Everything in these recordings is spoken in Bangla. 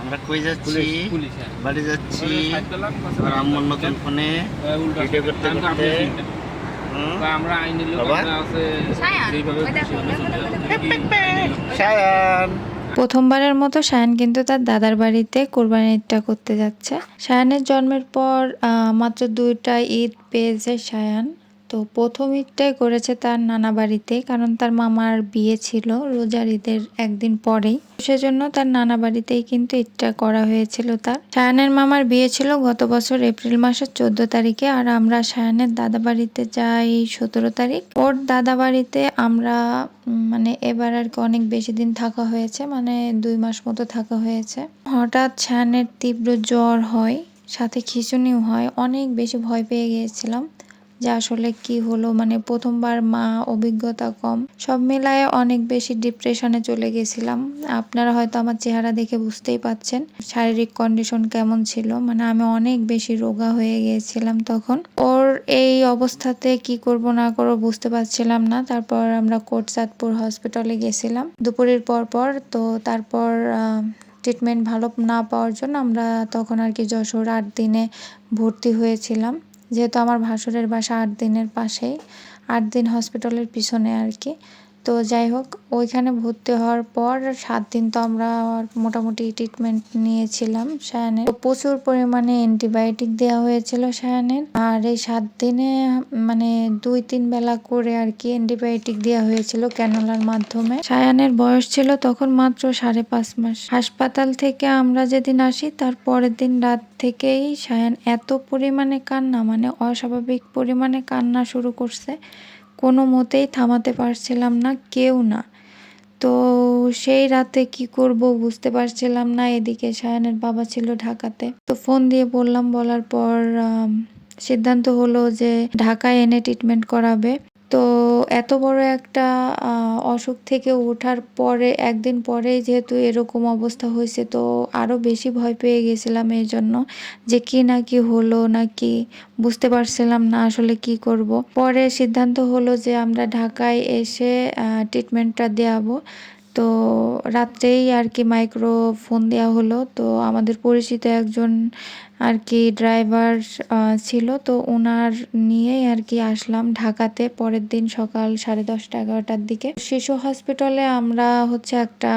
আমার কই যাচ্ছি? বাড়ি যাচ্ছি। নতুন ফোনে ভিডিও করতে করতে। আমরা আইনি লোক আছে সায়ান, প্রথমবারের মতো সায়ান কিন্তু তার দাদার বাড়িতে কোরবানিটা করতে যাচ্ছে। সায়ানের জন্মের পর আহ, মাত্র দুইটা ঈদ পেয়েছে সায়ান। তো প্রথম ঈদটাই করেছে তার নানা বাড়িতে, কারণ তার মামার বিয়ে ছিল রোজার ঈদের একদিন পরেই। সেজন্য তার নানা বাড়িতেই কিন্তু ঈদটা করা হয়েছিল তার। সায়ানের মামার বিয়ে ছিল গত বছর এপ্রিল মাসের চোদ্দ তারিখে, আর আমরা সায়ানের দাদা বাড়িতে যাই সতেরো তারিখ। ওর দাদা বাড়িতে আমরা মানে এবার আর কি অনেক বেশি দিন থাকা হয়েছে মানে দুই মাস মতো থাকা হয়েছে। হঠাৎ সায়ানের তীব্র জ্বর হয়, সাথে খিঁচুনিও হয়, অনেক বেশি ভয় পেয়ে গিয়েছিলাম। যে আসলে কি হলো? মানে প্রথমবার মা, অভিজ্ঞতা কম। সব মিলায়ে অনেক বেশি ডিপ্রেশনে চলে গেছিলাম। আপনারা হয়তো আমার চেহারা দেখে বুঝতেই পাচ্ছেন শারীরিক কন্ডিশন কেমন ছিল। মানে আমি অনেক বেশি রোগা হয়ে গিয়েছিলাম তখন। ওর এই অবস্থাতে কি করব না করব বুঝতে পারছিলাম না। তারপর আমরা কোটচাঁদপুর হসপিটালে গেছিলাম। দুপুরের পর পর তো তারপর ট্রিটমেন্ট ভালো না পাওয়ার জন্য আমরা তখন আর কি যশোর আট দিনে ভর্তি হয়েছিলাম। যেহেতু আমার ভাসুরের বাসা আট দিনের পাশেই আট দিন হসপিটালের পিছনে আর কি। তো যাই হোক, ওইখানে ভর্তি হওয়ার পর সাত দিন তো আমরা মোটামুটি ট্রিটমেন্ট নিয়েছিলাম সায়ানের। প্রচুর পরিমাণে অ্যান্টিবায়োটিক দেওয়া হয়েছিল সায়ানের। আর এই সাত দিনে মানে দুই তিন বেলা করে আর কি অ্যান্টিবায়োটিক দেওয়া হয়েছিল ক্যানোলার মাধ্যমে। সায়ানের বয়স ছিল তখন মাত্র সাড়ে পাঁচ মাস। হাসপাতাল থেকে আমরা যেদিন আসি, তার পরের দিন রাত থেকেই সায়ান এত পরিমাণে কান্না মানে অস্বাভাবিক পরিমাণে কান্না শুরু করছে। কোনো মতেই থামাতে পারছিলাম না, কেউ না। তো সেই রাতে কি করব বুঝতে পারছিলাম না, এদিকে সায়নের বাবা ছিল ঢাকাতে। তো ফোন দিয়ে বললাম, বলার পর সিদ্ধান্ত হলো যে ঢাকায় এনে ট্রিটমেন্ট করাবে। তো এত বড় একটা অসুখ থেকে ওঠার পরে, একদিন পরে যেহেতু এরকম অবস্থা হয়েছে, তো আরও বেশি ভয় পেয়ে গেছিলাম এই জন্য যে কি না কি হলো না কি, বুঝতে পারছিলাম না আসলে কি করব। পরে সিদ্ধান্ত হলো যে আমরা ঢাকায় এসে ট্রিটমেন্টটা দেওয়াবো তো রাত্রেই আর কি মাইক্রো ফোন দেওয়া হলো। তো আমাদের পরিচিত একজন আর কি ড্রাইভার ছিল। তো ওনার নিয়েই আর কি আসলাম ঢাকাতে পরের দিন সকাল সাড়ে দশটা এগারোটার দিকে। শিশু হসপিটালে আমরা হচ্ছে একটা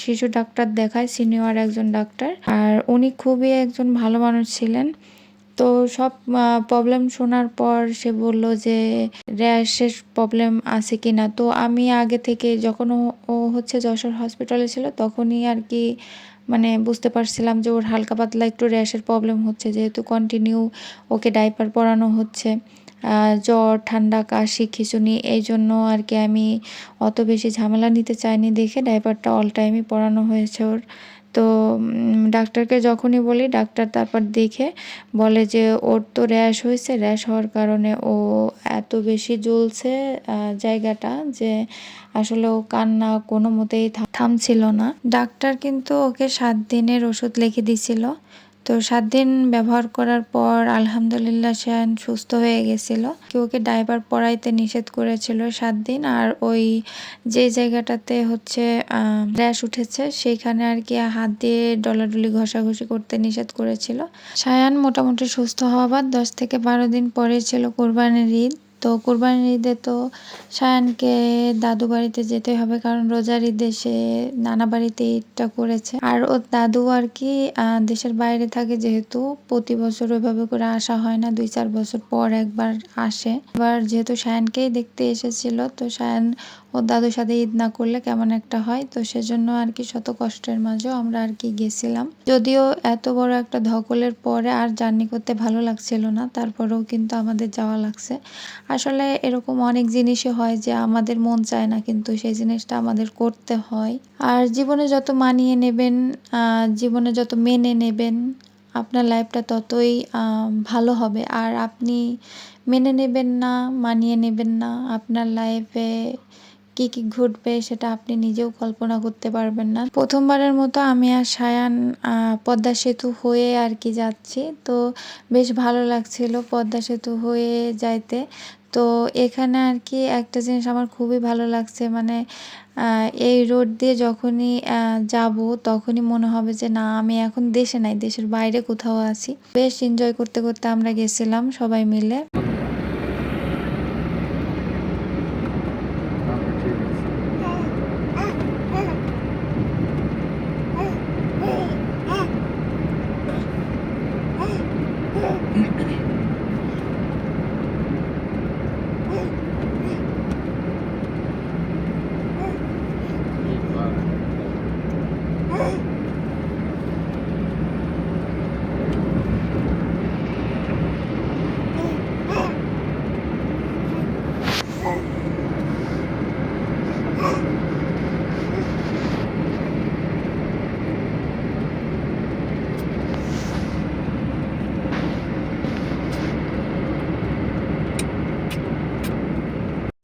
শিশু ডাক্তার দেখাই সিনিয়র একজন ডাক্তার আর উনি খুবই একজন ভালো মানুষ ছিলেন। তো সব প্রবলেম শোনার পর সে বলল যে র্যাশের প্রবলেম আছে কিনা? তো আমি আগে থেকে যখন ও- হচ্ছে যশোর হসপিটালে ছিল, তখনই আর কি মানে বুঝতে পারছিলাম যে ওর হালকা পাতলা একটু র্যাশের প্রবলেম হচ্ছে, যেহেতু কন্টিনিউ ওকে ডাইপার পরানো হচ্ছে। জ্বর, ঠান্ডা, কাশি, খিচুনি, এই জন্য আর কি আমি অত বেশি ঝামেলা নিতে চাইনি দেখে ডাইপারটা অল টাইমই পরানো হয়েছে ওর। ডাক্তারকে যখনই বলি, ডাক্তার তারপর দেখে বলে যে, ওর তো র্যাশ হয়েছে। র্যাশ হওয়ার কারণে ও এত বেশি জ্বলছে জায়গাটা যে আসলে ও কান্না কোনো মতেই থামছিল না। ডাক্তার কিন্তু ওকে সাত দিনের ওষুধ লিখে দিছিল। তো সাত দিন ব্যবহার করার পর আলহামদুলিল্লাহ শ্যান সুস্থ হয়ে গেছিল। কি ওকে ডাইপার পরাইতে নিষেধ করেছিল সাত দিন আর ওই যে জায়গাটাতে হচ্ছে র্যাশ উঠেছে সেইখানে আর কি হাত দিয়ে ডলাডলি ঘষাঘষি করতে নিষেধ করেছিল। সায়ান মোটামুটি সুস্থ হওয়ার দশ থেকে বারো দিন পরে ছিল কোরবানির ঈদ। তো কোরবানির ঈদে তো সায়ানকে দাদু বাড়িতে যেতে হবে কারণ রোজার ঈদে সে নানা বাড়িতে ঈদটা করেছে। আর ওর দাদু আর কি দেশের বাইরে থাকে যেহেতু প্রতি বছর ওইভাবে করে আসা হয় না, দুই চার বছর পর একবার আসে। এবার যেহেতু সায়ানকেই দেখতে এসেছিল, তো সায়ান ওর দাদুর সাথে ঈদ না করলে কেমন একটা হয়? তো সেজন্য আর কি শত কষ্টের মাঝেও আমরা আর কি গেছিলাম। যদিও এত বড় একটা ধকলের পরে আর জার্নি করতে ভালো লাগছিল না, তারপরেও কিন্তু আমাদের যাওয়া লাগছে। আসলে এরকম অনেক জিনিসই হয় যে আমাদের মন চায় না, কিন্তু সেই জিনিসটা আমাদের করতে হয়। আর জীবনে যত মানিয়ে নেবেন জীবনে যত মেনে নেবেন, আপনার লাইফটা ততই ভালো হবে। আর আপনি মেনে নেবেন না, মানিয়ে নেবেন না, আপনার লাইফে কি কি ঘটবে সেটা আপনি নিজেও কল্পনা করতে পারবেন না। প্রথমবারের মতো আমি আর সায়ান পদ্মা সেতু হয়ে আর কি যাচ্ছি। তো বেশ ভালো লাগছিল পদ্মা সেতু হয়ে যাইতে। তো এখানে আর কি একটা জিনিস আমার খুবই ভালো লাগছে মানে এই রোড দিয়ে যখনই যাব তখনই মনে হবে যে, না, আমি এখন দেশে নাই, দেশের বাইরে কোথাও আছি। বেশ এনজয় করতে করতে আমরা গেছিলাম সবাই মিলে।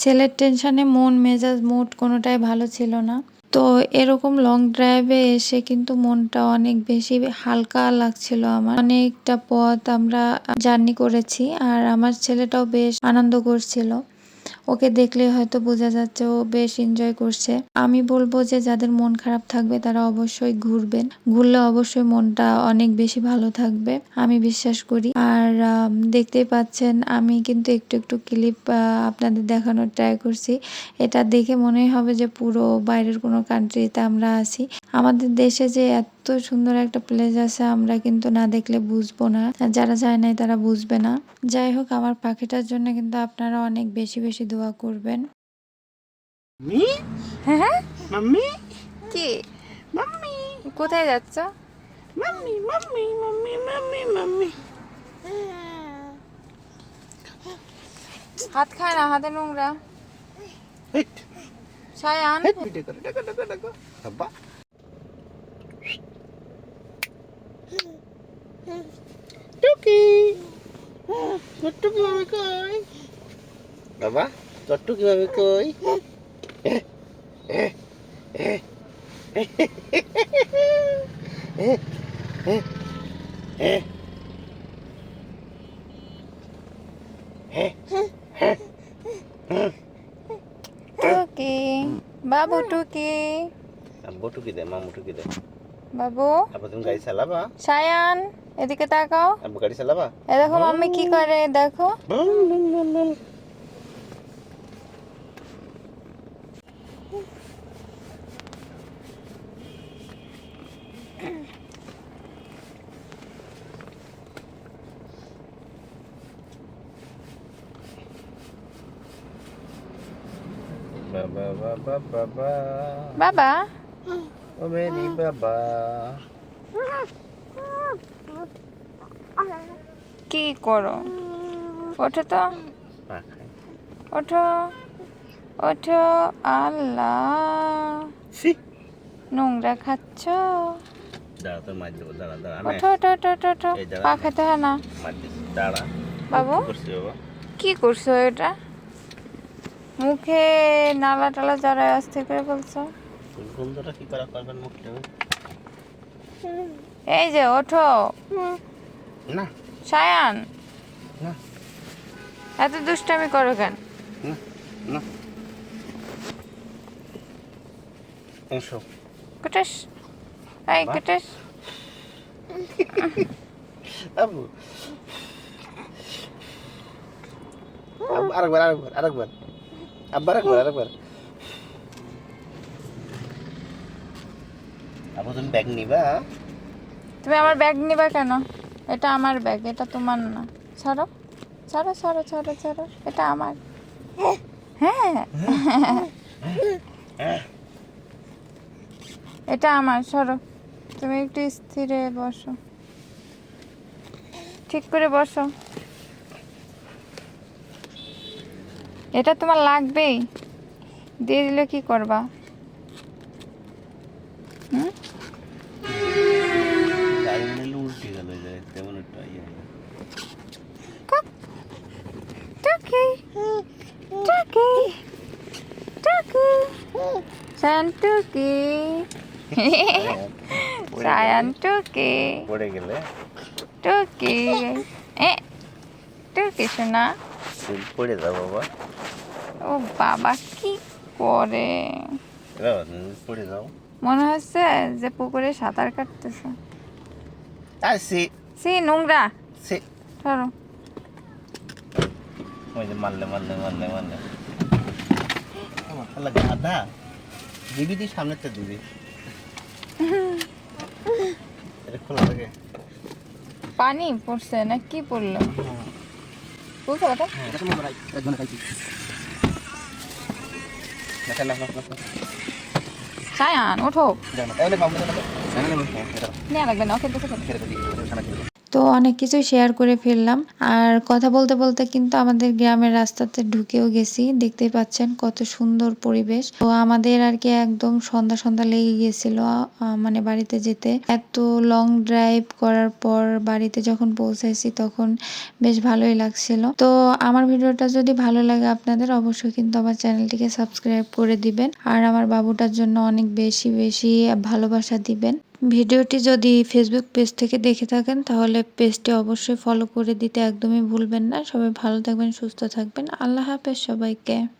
ছেলের টেনশানে মন, মেজাজ মুড কোনোটাই ভালো ছিল না। তো এরকম লং ড্রাইভে এসে কিন্তু মনটা অনেক বেশি হালকা লাগছিল আমার। অনেকটা পথ আমরা জার্নি করেছি আর আমার ছেলেটাও বেশ আনন্দ করছিল। ওকে দেখলে হয়তো বোঝা যাচ্ছে ও বেশ এনজয় করছে। আমি বলব যে যাদের মন খারাপ থাকবে তারা অবশ্যই ঘুরবেন। ঘুরলে অবশ্যই মনটা অনেক বেশি ভালো থাকবে, আমি বিশ্বাস করি। আর দেখতেই পাচ্ছেন আমি কিন্তু একটু একটু ক্লিপ আপনাদের দেখানোর ট্রাই করছি। এটা দেখে মনে হবে যে পুরো বাইরের কোনো কান্ট্রিতে আমরা আছি। আমাদের দেশে যে এত সুন্দর একটা প্লেস আছে আমরা কিন্তু না দেখলে বুঝব না। যারা যায় নাই তারা বুঝবে না। যাই হোক আমার পাখিটার জন্য কিন্তু আপনারা অনেক বেশি বেশি দোয়া করবেন। মি হ্যাঁ মাম্মি? কি? মাম্মি? কোথায় যাচ্ছ? Mummy mummy mummy mummy mummy. হাত খায় না হাতে নোংরা। হেট। সায়ান? টুকি কীভাবে কই? বাবা টট্টু কীভাবে কই? টুকি বাবু টুকি। আব্বু টুকি দে মামু টুকি দে। বাবু। আব্বু তুমি গাড়ি চালাবা। সায়ান। এদিকে তাকাও। আব্বু গাড়ি চালাবা? এ দেখো মাম্মি কি করে দেখো। বাবা বাবা বাবা বাবা। ও মেরি বাবা। কি করো? ওঠো তো। ওঠো। ওঠো আল্লাহ। নোংরা খাচ্ছ? ওঠো ওঠো ওঠো ওঠো ওঠো। পা খেতে হয় না? বাবু? করছি কি করছ এটা? মুখে নালা টালা জড়ায় আসতে করে বলছো। গন্ধটা কি করা করবেন মুখটা? এই যে ওঠো। না। সায়ান। না। এত দুষ্টামি করো কেন? না না। এসো। কুটেশ এই। কুটেশ আবু। আরেকবার আরেকবার আরেকবার। আব্বা আরেকবার আরেকবার। আবু তুমি ব্যাগ নিবা তুমি আমার ব্যাগ নিবা কেন? এটা আমার ব্যাগ এটা তোমার না। ছাড়ো। ছাড়ো ছাড়ো ছাড়ো ছাড়ো। এটা আমার। হ্যাঁ। এটা আমার, সরো। তুমি একটু স্থিরে বসো। ঠিক করে বসো। এটা তোমার লাগবেই। দিয়ে দিলে কি করবা? হুম? Ducky. Ducky. Santuki. পড়ে Sayang পড়ে গেলে Tuki. Eh. Tuki শোনা পড়ে যাও বাবা ও বাবা কি করে পড়ে যাও মনে হচ্ছে যে পুকুরে সাঁতার কাটতেছে সি নোংরা সে ধরো ওই যে মারলে মারলে মারলে মারলে। আমার গাধা। দিবি দি সামনেরটা দিবি। এটা খোলা থাকে। পানি পড়ছে না কি পড়ল? বুঝতে পারো দেখা না সায়ান ওঠো। নেওয়া লাগবে না খেলতে খেলতে তো অনেক কিছু শেয়ার করে ফেললাম। আর কথা বলতে বলতে কিন্তু আমাদের গ্রামের রাস্তাতে ঢুকেও গেছি। দেখতে পাচ্ছেন কত সুন্দর পরিবেশ। তো আমাদের আর কি একদম সন্ধ্যা সন্ধ্যা লেগে গিয়েছিল আহ, মানে বাড়িতে যেতে। এত লং ড্রাইভ করার পর বাড়িতে যখন পৌঁছেছি তখন বেশ ভালোই লাগছিল। তো আমার ভিডিওটা যদি ভালো লাগে আপনাদের অবশ্যই কিন্তু আমার চ্যানেলটিকে সাবস্ক্রাইব করে দিবেন। আর আমার বাবুটার জন্য অনেক বেশি বেশি ভালোবাসা দিবেন। ভিডিওটি যদি ফেসবুক পেজ থেকে দেখে থাকেন, তাহলে পেজটি অবশ্যই ফলো করে দিতে একদমই ভুলবেন না। সবাই ভালো থাকবেন, সুস্থ থাকবেন। আল্লাহ হাফেজ সবাইকে।